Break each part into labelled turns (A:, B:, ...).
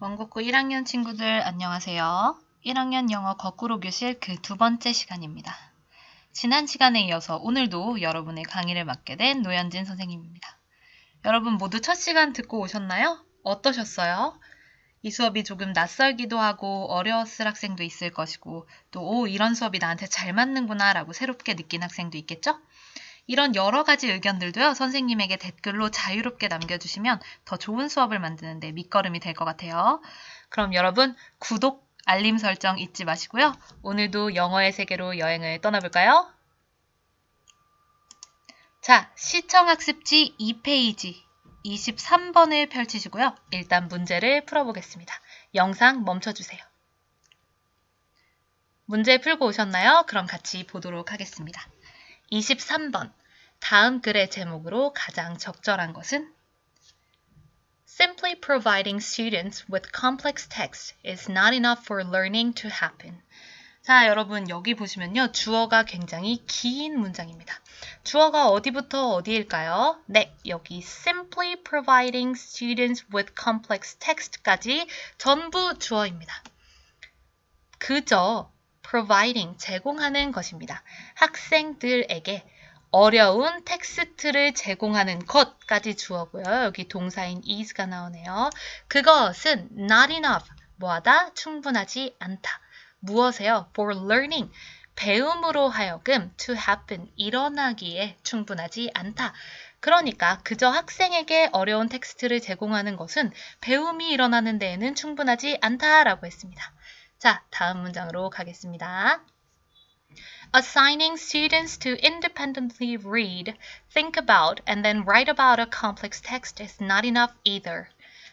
A: 원국구 1학년 친구들 안녕하세요. 1학년 영어 거꾸로 교실 그 두 번째 시간입니다. 지난 시간에 이어서 오늘도 여러분의 강의를 맡게 된 노현진 선생님입니다. 여러분 모두 첫 시간 듣고 오셨나요? 어떠셨어요? 이 수업이 조금 낯설기도 하고 어려웠을 학생도 있을 것이고 또 오, 이런 수업이 나한테 잘 맞는구나 라고 새롭게 느낀 학생도 있겠죠? 이런 여러 가지 의견들도요, 선생님에게 댓글로 자유롭게 남겨주시면 더 좋은 수업을 만드는데 밑거름이 될 것 같아요. 그럼 여러분, 구독, 알림 설정 잊지 마시고요. 오늘도 영어의 세계로 여행을 떠나볼까요? 자, 시청학습지 2페이지 23번을 펼치시고요. 일단 문제를 풀어보겠습니다. 영상 멈춰주세요. 문제 풀고 오셨나요? 그럼 같이 보도록 하겠습니다. 23번. 다음 글의 제목으로 가장 적절한 것은 Simply providing students with complex text is not enough for learning to happen. 자, 여러분 여기 보시면요. 주어가 굉장히 긴 문장입니다. 주어가 어디부터 어디일까요? 네, 여기 simply providing students with complex text까지 전부 주어입니다. 그저 providing 제공하는 것입니다. 학생들에게 어려운 텍스트를 제공하는 것까지 주어고요. 여기 동사인 is가 나오네요. 그것은 not enough, 뭐하다? 충분하지 않다. 무엇에요? for learning, 배움으로 하여금 to happen, 일어나기에 충분하지 않다. 그러니까 그저 학생에게 어려운 텍스트를 제공하는 것은 배움이 일어나는 데에는 충분하지 않다라고 했습니다. 자, 다음 문장으로 가겠습니다. Assigning students to independently read, think about, and then write about a complex text is not enough either.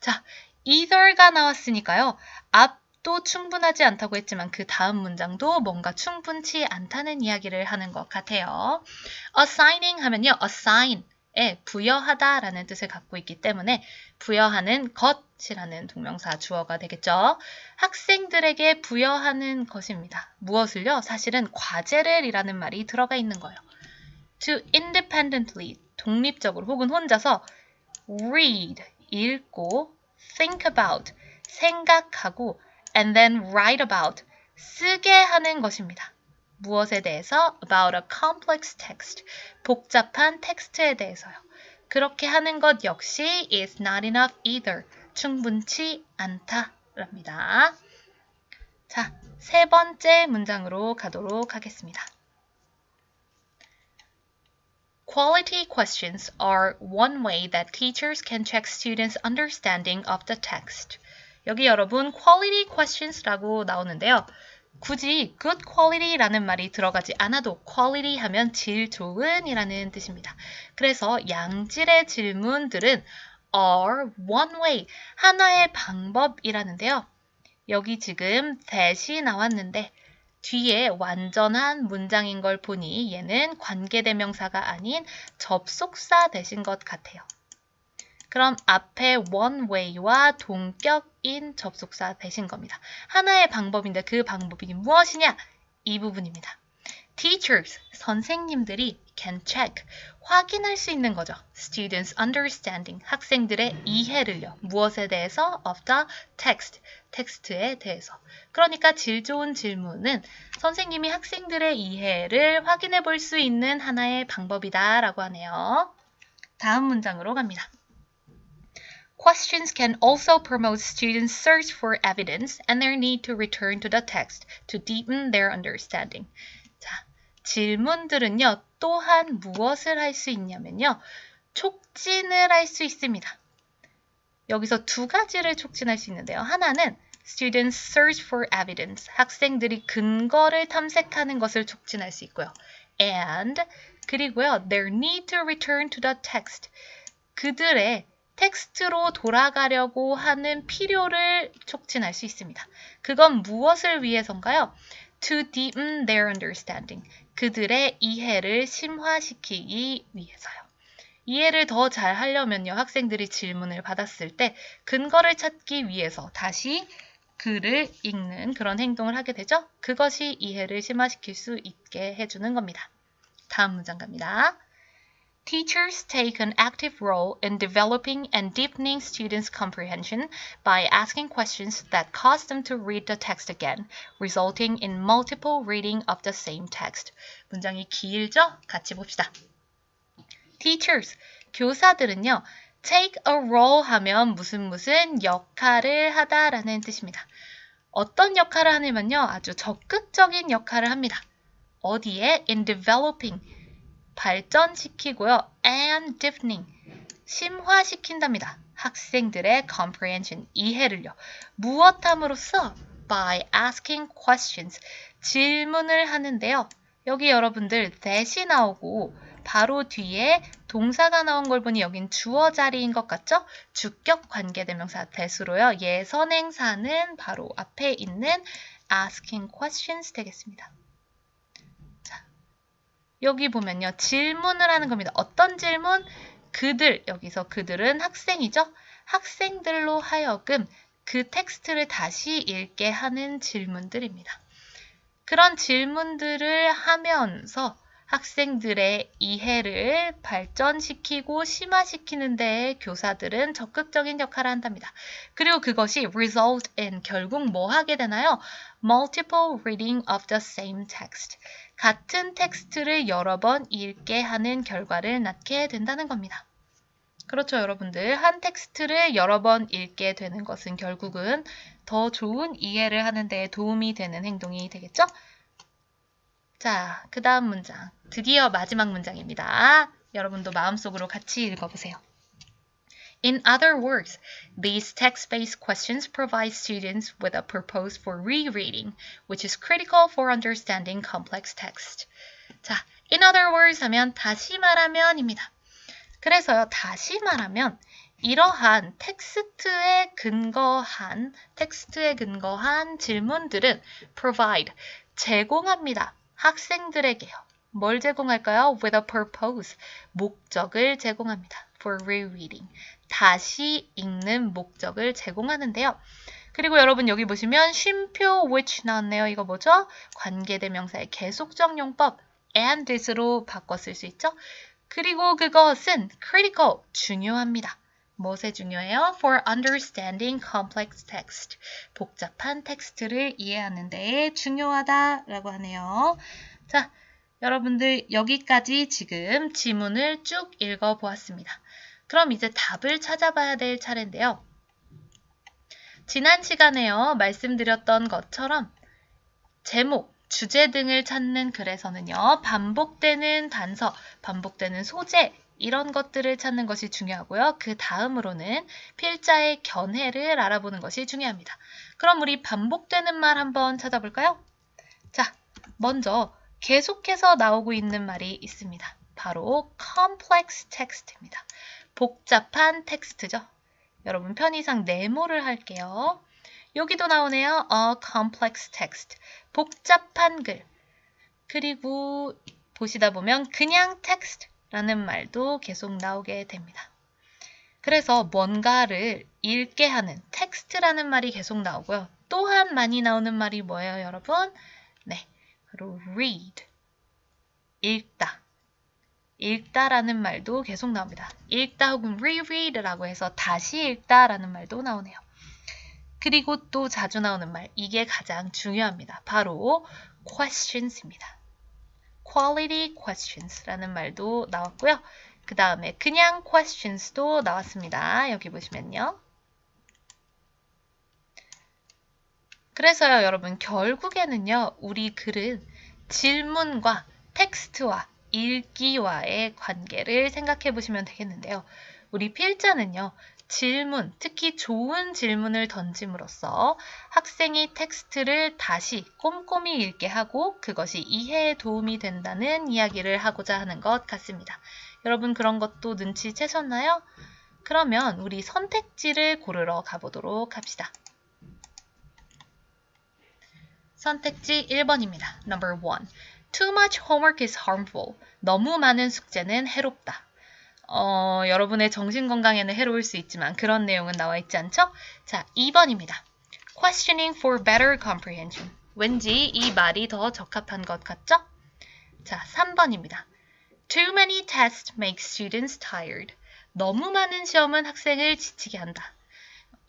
A: 자, either가 나왔으니까요. 앞도 충분하지 않다고 했지만 그 다음 문장도 뭔가 충분치 않다는 이야기를 하는 것 같아요. assigning 하면요. assign 에 부여하다라는 뜻을 갖고 있기 때문에 부여하는 것이라는 동명사 주어가 되겠죠. 학생들에게 부여하는 것입니다. 무엇을요? 사실은 과제를 이라는 말이 들어가 있는 거예요. To independently, 독립적으로 혹은 혼자서 read, 읽고 think about, 생각하고 and then write about, 쓰게 하는 것입니다. 무엇에 대해서? About a complex text. 복잡한 텍스트에 대해서요. 그렇게 하는 것 역시 is not enough either. 충분치 않다랍니다. 자, 세 번째 문장으로 가도록 하겠습니다. Quality questions are one way that teachers can check students' understanding of the text. 여기 여러분 quality questions라고 나오는데요. 굳이 good quality라는 말이 들어가지 않아도 quality 하면 질 좋은 이라는 뜻입니다. 그래서 양질의 질문들은 are one way, 하나의 방법이라는데요. 여기 지금 that이 나왔는데 뒤에 완전한 문장인 걸 보니 얘는 관계대명사가 아닌 접속사 되신 것 같아요. 그럼 앞에 one way와 동격 인 접속사 되신 겁니다. 하나의 방법인데 그 방법이 무엇이냐? 이 부분입니다. Teachers, 선생님들이 can check, 확인할 수 있는 거죠. Students understanding, 학생들의 이해를요. 무엇에 대해서? Of the text, 텍스트에 대해서. 그러니까 질 좋은 질문은 선생님이 학생들의 이해를 확인해 볼 수 있는 하나의 방법이다 라고 하네요. 다음 문장으로 갑니다. Questions can also promote students' search for evidence and their need to return to the text to deepen their understanding. 자, 질문들은요, 또한 무엇을 할 수 있냐면요, 촉진을 할 수 있습니다. 여기서 두 가지를 촉진할 수 있는데요. 하나는 students search for evidence. 학생들이 근거를 탐색하는 것을 촉진할 수 있고요. and 그리고요, their need to return to the text. 그들의 텍스트로 돌아가려고 하는 필요를 촉진할 수 있습니다. 그건 무엇을 위해서인가요? To deepen their understanding. 그들의 이해를 심화시키기 위해서요. 이해를 더 잘 하려면요. 학생들이 질문을 받았을 때 근거를 찾기 위해서 다시 글을 읽는 그런 행동을 하게 되죠. 그것이 이해를 심화시킬 수 있게 해주는 겁니다. 다음 문장 갑니다. Teachers take an active role in developing and deepening students' comprehension by asking questions that cause them to read the text again, resulting in multiple reading of the same text. 문장이 길죠? 같이 봅시다. Teachers, 교사들은요. take a role 하면 무슨 무슨 역할을 하다라는 뜻입니다. 어떤 역할을 하냐면요. 아주 적극적인 역할을 합니다. 어디에? in developing 발전시키고요. and deepening 심화시킨답니다. 학생들의 comprehension 이해를요. 무엇함으로써 by asking questions 질문을 하는데요. 여기 여러분들 that이 나오고 바로 뒤에 동사가 나온 걸 보니 여긴 주어 자리인 것 같죠? 주격 관계대명사 that으로요. 예 선행사는 바로 앞에 있는 asking questions 되겠습니다. 여기 보면요. 질문을 하는 겁니다. 어떤 질문? 그들, 여기서 그들은 학생이죠? 학생들로 하여금 그 텍스트를 다시 읽게 하는 질문들입니다. 그런 질문들을 하면서 학생들의 이해를 발전시키고 심화시키는 데 교사들은 적극적인 역할을 한답니다. 그리고 그것이 result in 결국 뭐 하게 되나요? multiple reading of the same text. 같은 텍스트를 여러 번 읽게 하는 결과를 낳게 된다는 겁니다. 그렇죠, 여러분들. 한 텍스트를 여러 번 읽게 되는 것은 결국은 더 좋은 이해를 하는 데 도움이 되는 행동이 되겠죠? 자, 그 다음 문장. 드디어 마지막 문장입니다. 여러분도 마음속으로 같이 읽어보세요. In other words, these text-based questions provide students with a purpose for rereading, which is critical for understanding complex text. 자, in other words 하면 다시 말하면입니다. 그래서요, 다시 말하면 이러한 텍스트에 근거한 텍스트에 근거한 질문들은 provide 제공합니다. 학생들에게요. 뭘 제공할까요? With a purpose. 목적을 제공합니다. For rereading. 다시 읽는 목적을 제공하는데요. 그리고 여러분 여기 보시면 쉼표 which 나왔네요. 이거 뭐죠? 관계대명사의 계속적 용법 and this로 쓸수 있죠. 그리고 그것은 critical, 중요합니다. 무엇에 중요해요? For understanding complex text. 복잡한 텍스트를 이해하는 데 중요하다라고 하네요. 자, 여러분들 여기까지 지금 지문을 쭉 읽어보았습니다. 그럼 이제 답을 찾아봐야 될 차례인데요. 지난 시간에요. 말씀드렸던 것처럼 제목, 주제 등을 찾는 글에서는요. 반복되는 단서, 반복되는 소재, 이런 것들을 찾는 것이 중요하고요. 그 다음으로는 필자의 견해를 알아보는 것이 중요합니다. 그럼 우리 반복되는 말 한번 찾아볼까요? 자, 먼저 계속해서 나오고 있는 말이 있습니다. 바로 complex text입니다. 복잡한 텍스트죠. 여러분 편의상 네모를 할게요. 여기도 나오네요. A complex text. 복잡한 글. 그리고 보시다 보면 그냥 text 라는 말도 계속 나오게 됩니다. 그래서 뭔가를 읽게 하는 텍스트라는 말이 계속 나오고요. 또한 많이 나오는 말이 뭐예요, 여러분? 네, 바로 read, 읽다. 읽다라는 말도 계속 나옵니다. 읽다 혹은 reread라고 해서 다시 읽다라는 말도 나오네요. 그리고 또 자주 나오는 말, 이게 가장 중요합니다. 바로 questions입니다. Quality questions라는 말도 나왔고요. 그 다음에 그냥 questions도 나왔습니다. 여기 보시면요. 그래서요, 여러분, 결국에는요, 우리 글은 질문과 텍스트와 읽기와의 관계를 생각해 보시면 되겠는데요. 우리 필자는요, 질문, 특히 좋은 질문을 던짐으로써 학생이 텍스트를 다시 꼼꼼히 읽게 하고 그것이 이해에 도움이 된다는 이야기를 하고자 하는 것 같습니다. 여러분 그런 것도 눈치채셨나요? 그러면 우리 선택지를 고르러 가보도록 합시다. 선택지 1번입니다. Number 1. Too much homework is harmful. 너무 많은 숙제는 해롭다. 어, 여러분의 정신건강에는 해로울 수 있지만 그런 내용은 나와 있지 않죠? 자, 2번입니다. Questioning for better comprehension. 왠지 이 말이 더 적합한 것 같죠? 자, 3번입니다. Too many tests make students tired. 너무 많은 시험은 학생을 지치게 한다.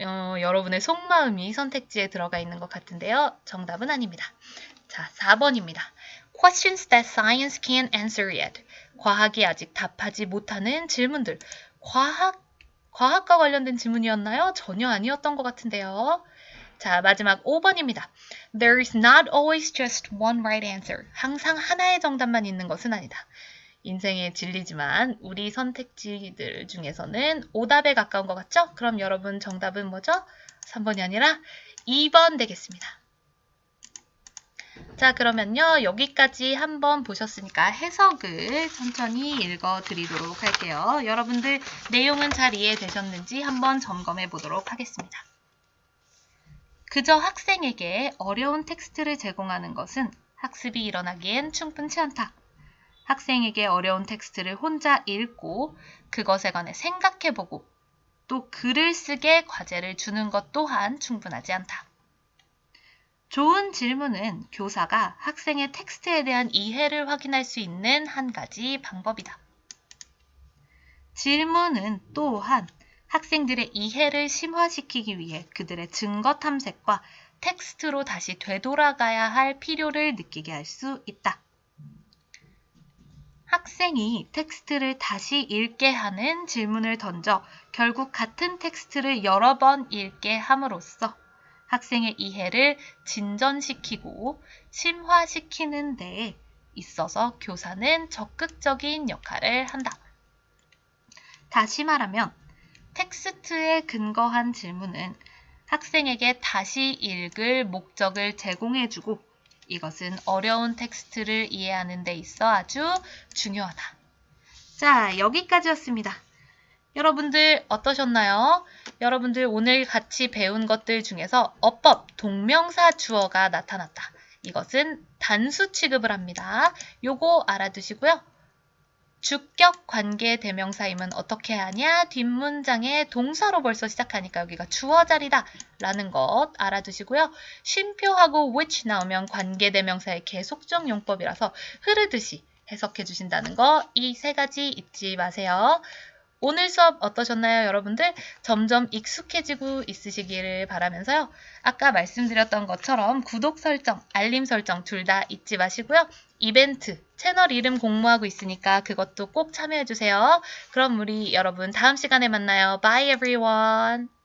A: 어, 여러분의 속마음이 선택지에 들어가 있는 것 같은데요. 정답은 아닙니다. 자, 4번입니다. Questions that science can't answer yet. 과학이 아직 답하지 못하는 질문들. 과학, 과학과 관련된 질문이었나요? 전혀 아니었던 것 같은데요. 자, 마지막 5번입니다. There is not always just one right answer. 항상 하나의 정답만 있는 것은 아니다. 인생의 진리지만 우리 선택지들 중에서는 오답에 가까운 것 같죠? 그럼 여러분 정답은 뭐죠? 3번이 아니라 2번 되겠습니다. 자, 그러면요. 여기까지 한번 보셨으니까 해석을 천천히 읽어 드리도록 할게요. 여러분들 내용은 잘 이해되셨는지 한번 점검해 보도록 하겠습니다. 그저 학생에게 어려운 텍스트를 제공하는 것은 학습이 일어나기엔 충분치 않다. 학생에게 어려운 텍스트를 혼자 읽고 그것에 관해 생각해보고 또 글을 쓰게 과제를 주는 것 또한 충분하지 않다. 좋은 질문은 교사가 학생의 텍스트에 대한 이해를 확인할 수 있는 한 가지 방법이다. 질문은 또한 학생들의 이해를 심화시키기 위해 그들의 증거 탐색과 텍스트로 다시 되돌아가야 할 필요를 느끼게 할 수 있다. 학생이 텍스트를 다시 읽게 하는 질문을 던져 결국 같은 텍스트를 여러 번 읽게 함으로써 학생의 이해를 진전시키고 심화시키는 데 있어서 교사는 적극적인 역할을 한다. 다시 말하면 텍스트에 근거한 질문은 학생에게 다시 읽을 목적을 제공해주고 이것은 어려운 텍스트를 이해하는 데 있어 아주 중요하다. 자, 여기까지였습니다. 여러분들 어떠셨나요? 여러분들 오늘 같이 배운 것들 중에서 어법, 동명사 주어가 나타났다. 이것은 단수 취급을 합니다. 요거 알아두시고요. 주격 관계 대명사임은 어떻게 하냐? 뒷문장에 동사로 벌써 시작하니까 여기가 주어 자리다 라는 것 알아두시고요. 쉼표하고 which 나오면 관계 대명사의 계속적 용법이라서 흐르듯이 해석해 주신다는 거 이 세 가지 잊지 마세요. 오늘 수업 어떠셨나요, 여러분들? 점점 익숙해지고 있으시기를 바라면서요. 아까 말씀드렸던 것처럼 구독 설정, 알림 설정 둘 다 잊지 마시고요. 이벤트, 채널 이름 공모하고 있으니까 그것도 꼭 참여해주세요. 그럼 우리 여러분 다음 시간에 만나요. Bye everyone!